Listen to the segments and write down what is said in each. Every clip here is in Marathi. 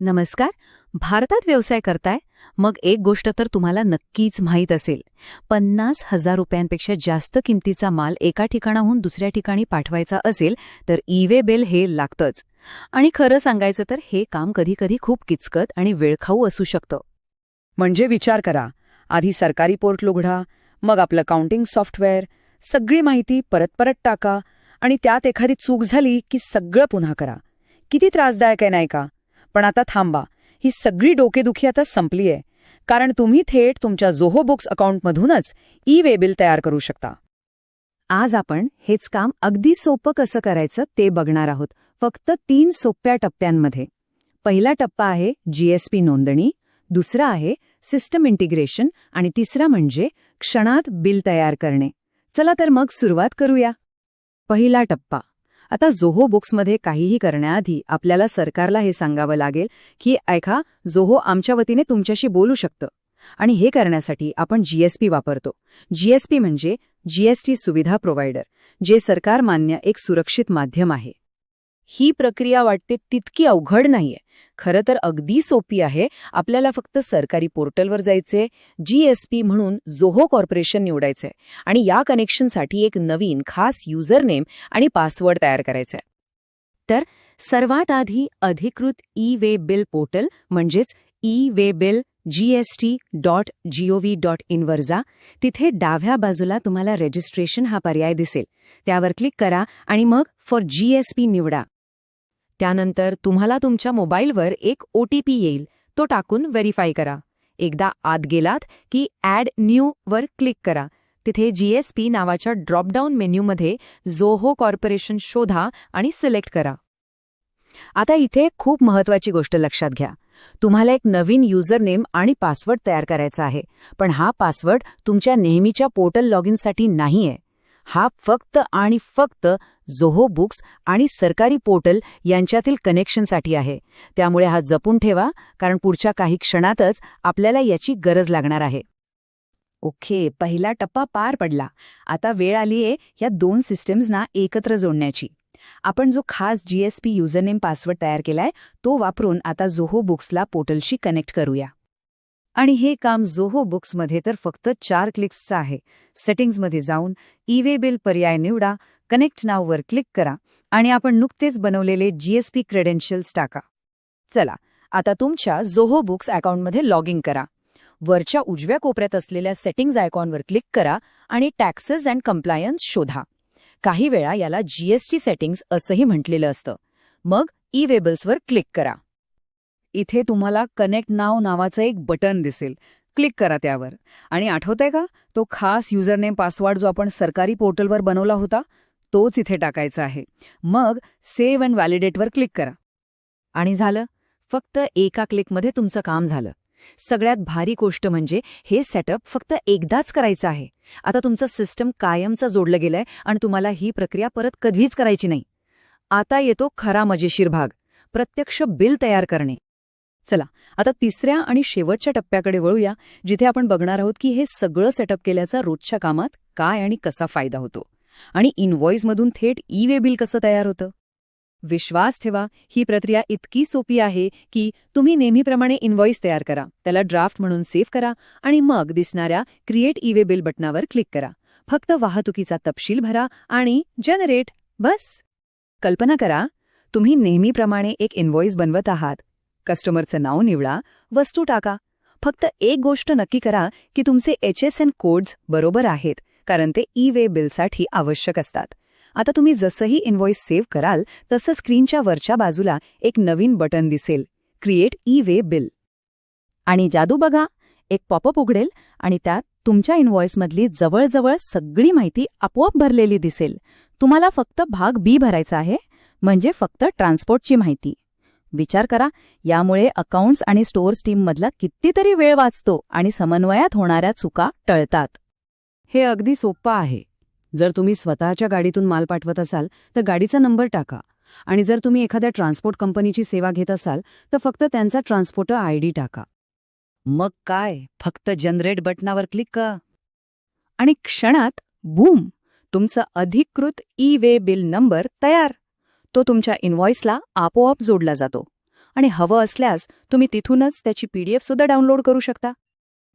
नमस्कार. भारतात व्यवसाय करताय? मग एक गोष्ट तर तुम्हाला नक्कीच माहीत असेल. पन्नास हजार रुपयांपेक्षा जास्त किमतीचा माल एका ठिकाणाहून दुसऱ्या ठिकाणी पाठवायचा असेल तर ईवे बिल हे लागतंच. आणि खरं सांगायचं तर हे काम कधीकधी खूप किचकत आणि वेळखाऊ असू शकतं. म्हणजे विचार करा. आधी सरकारी पोर्टल उघडा मग आपलं काउंटिंग सॉफ्टवेअर सगळी माहिती परत परत टाका आणि त्यात एखादी चूक झाली की सगळं पुन्हा करा. किती त्रासदायक आहे नाही का? पण आता थांबा. ही सगळी डोकेदुखी आता संपली आहे कारण तुम्ही थेट तुमच्या जोहो बुक्स अकाउंटमधूनच ई वे बिल तयार करू शकता. आज आपण हेच काम अगदी सोपं कसं करायचं ते बघणार आहोत. फक्त तीन सोप्या टप्प्यांमध्ये. पहिला टप्पा आहे जीएसपी नोंदणी दुसरा आहे सिस्टम इंटिग्रेशन आणि तिसरा म्हणजे क्षणात बिल तयार करणे. चला तर मग सुरुवात करूया. पहिला टप्पा. आता जोहो बुक्समध्ये काहीही करण्याआधी आपल्याला सरकारला हे सांगावं लागेल की ऐका जोहो आमच्या वतीने तुमच्याशी बोलू शकतं. आणि हे करण्यासाठी आपण जीएसपी वापरतो. जीएसपी म्हणजे जीएसटी सुविधा प्रोव्हायडर जे सरकार मान्य एक सुरक्षित माध्यम आहे. ही प्रक्रिया वाटते तितकी अवघड नाहीये. खरं तर अगदी सोपी आहे. आपल्याला फक्त सरकारी पोर्टलवर जायचे जीएसपी म्हणून जोहो कॉर्पोरेशन निवडायचे आणि या कनेक्शनसाठी एक नवीन खास युजर नेम आणि पासवर्ड तयार करायचा तर सर्वात आधी अधिकृत ई वे बिल पोर्टल म्हणजेच e way bill G S T dot G O V dot इनवर जा. तिथे डाव्या बाजूला तुम्हाला रजिस्ट्रेशन हा पर्याय दिसेल. त्यावर क्लिक करा आणि मग फॉर जीएसपी निवडा. त्यानंतर तुम्हाला तुमच्या मोबाईलवर एक ओ टी पी येईल. तो टाकून व्हेरीफाय करा. एकदा आत गेलात की ॲड न्यू वर क्लिक करा. तिथे जीएसपी नावाच्या ड्रॉपडाऊन मेन्यूमध्ये जोहो कॉर्पोरेशन शोधा आणि सिलेक्ट करा. आता इथे खूप महत्वाची गोष्ट लक्षात घ्या. तुम्हाला एक नवीन युजरनेम आणि पासवर्ड तयार करायचा आहे. पण हा पासवर्ड तुमच्या नेहमीच्या पोर्टल लॉगिनसाठी नाहीये. हा फक्त आणि फक्त जोहो बुक्स आणि सरकारी पोर्टल यांच्यातील कनेक्शनसाठी आहे. त्यामुळे हा जपून ठेवा कारण पुढच्या काही क्षणातच आपल्याला याची गरज लागणार आहे. ओके पहिला टप्पा पार पडला. आता वेळ आलीये या दोन सिस्टम्सना एकत्र जोडण्याची. आपण जो खास जीएसपी युजरनेम पासवर्ड तयार केलाय तो वापरून आता जोहो बुक्सला पोर्टलशी कनेक्ट करूया. आणि हे काम जोहो बुक्समध्ये तर फक्त चार क्लिक्सचं आहे. सेटिंग्जमध्ये जाऊन ईवे बिल पर्याय निवडा कनेक्ट नाववर क्लिक करा आणि आपण नुकतेच बनवलेले जीएसपी क्रेडेन्शियल्स टाका. चला आता तुमच्या जोहो बुक्स अकाउंटमध्ये लॉग इन करा. वरच्या उजव्या कोपऱ्यात असलेल्या सेटिंग्ज आयकॉनवर क्लिक करा आणि टॅक्सेस अँड कम्प्लायन्स शोधा. काही वेळा याला जीएसटी सेटिंग्ज असंही म्हटलेलं असतं. मग ई वेबल्सवर क्लिक करा. इथे तुम्हाला कनेक्ट नाव नावाचं एक बटन दिसेल. क्लिक करा त्यावर. आणि आठवतंय का? तो खास युजरनेम पासवर्ड जो आपण सरकारी पोर्टलवर बनवला होता तोच इथे टाकायचा आहे. मग सेव्ह अँड व्हॅलिडेटवर क्लिक करा. आणि झालं? फक्त एका क्लिकमध्ये तुमचं काम झालं. सगळ्यात भारी गोष्ट म्हणजे हे सेटअप फक्त एकदाच करायचं आहे. आता तुमचं सिस्टम कायमचं जोडलं गेलंय आणि तुम्हाला ही प्रक्रिया परत कधीच करायची नाही. आता येतो खरा मजेशीर भाग. प्रत्यक्ष बिल तयार करणे. चला आता तिसऱ्या आणि शेवटच्या टप्प्याकडे वळूया जिथे आपण बघणार आहोत की हे सगळं सेटअप केल्याचा रोजच्या कामात काय आणि कसा फायदा होतो. आणि इनव्हॉइसमधून थेट ई वे बिल कसं तयार होतं? विश्वास ठेवा ही प्रक्रिया इतकी सोपी आहे की तुम्ही नेहमीप्रमाणे इनव्हॉइस तयार करा त्याला ड्राफ्ट म्हणून सेव्ह करा आणि मग दिसणाऱ्या क्रिएट ई वे बिल बटनावर क्लिक करा. फक्त वाहतुकीचा तपशील भरा आणि जनरेट बस. कल्पना करा तुम्ही नेहमीप्रमाणे एक इनव्हॉइस बनवत आहात कस्टमरचं नाव निवडा वस्तू टाका. फक्त एक गोष्ट नक्की करा की तुमचे एच एस एन कोड्स बरोबर आहेत कारण ते ई वे बिलसाठी आवश्यक असतात. आता तुम्ही जसंही इनव्हॉइस सेव्ह कराल तसं स्क्रीनच्या वरच्या बाजूला एक नवीन बटन दिसेल क्रिएट ई वे बिल आणि जादू बघा एक पॉपअप उघडेल आणि त्यात तुमच्या इनव्हॉइसमधली जवळजवळ सगळी माहिती आपोआप भरलेली दिसेल. तुम्हाला फक्त भाग बी भरायचा आहे म्हणजे फक्त ट्रान्सपोर्टची माहिती. विचार करा. यामुळे अकाउंट्स आणि स्टोअर्स टीममधला कितीतरी वेळ वाचतो आणि समन्वयात होणाऱ्या चुका टळतात. हे अगदी सोपं आहे. जर तुम्ही स्वतःच्या गाडीतून माल पाठवत असाल तर गाडीचा नंबर टाका. आणि जर तुम्ही एखाद्या ट्रान्सपोर्ट कंपनीची सेवा घेत असाल तर फक्त त्यांचा ट्रान्सपोर्टर आय डी टाका. मग काय? फक्त जनरेट बटनावर क्लिक करा. आणि क्षणात बूम तुमचं अधिकृत ई वे बिल नंबर तयार. तो तुमच्या इनव्हॉइसला आपोआप जोडला जातो. आणि हवं असल्यास तुम्ही तिथूनच त्याची पीडीएफ सुद्धा डाउनलोड करू शकता.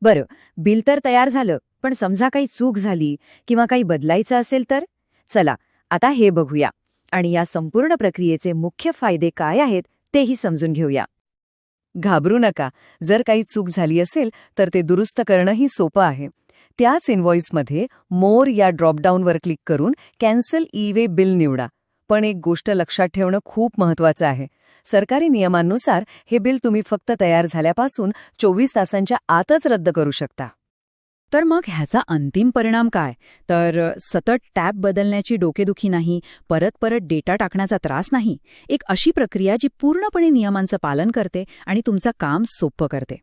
बरं बिल तर तयार झालं पण समजा काही चूक झाली किंवा काही बदलायचं असेल तर? चला आता हे बघूया. आणि या संपूर्ण प्रक्रियेचे मुख्य फायदे काय आहेत तेही समजून घेऊया. घाबरू नका. जर काही चूक झाली असेल तर ते दुरुस्त करणंही सोपं आहे. त्याच इनव्हॉइसमध्ये मोर या ड्रॉपडाऊनवर क्लिक करून कॅन्सल ई वे बिल निवडा. पण एक गोष्ट लक्षात ठेवणं खूप महत्वाचं आहे. सरकारी नियमांनुसार हे बिल तुम्ही फक्त तयार झाल्यापासून चोवीस तासांच्या आतच रद्द करू शकता. तर मग ह्याचा अंतिम परिणाम काय? तर सतत टॅब बदलण्याची डोकेदुखी नाही परत परत डेटा टाकण्याचा त्रास नाही. एक अशी प्रक्रिया जी पूर्णपणे नियमांचं पालन करते आणि तुमचं काम सोपं करते.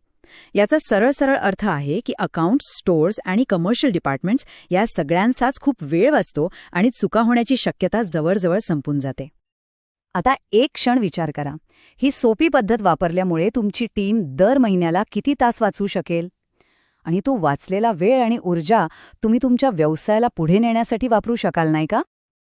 याचा सरळ सरळ अर्थ आहे की अकाउंट्स स्टोअर्स आणि कमर्शियल डिपार्टमेंट्स या सगळ्यांचाच खूप वेळ वाचतो आणि चुका होण्याची शक्यता जवळजवळ संपून जाते. आता एक क्षण विचार करा. ही सोपी पद्धत वापरल्यामुळे तुमची टीम दर महिन्याला किती तास वाचू शकेल? आणि तो वाचलेला वेळ आणि ऊर्जा तुम्ही तुमच्या व्यवसायाला पुढे नेण्यासाठी वापरू शकाल नाही का?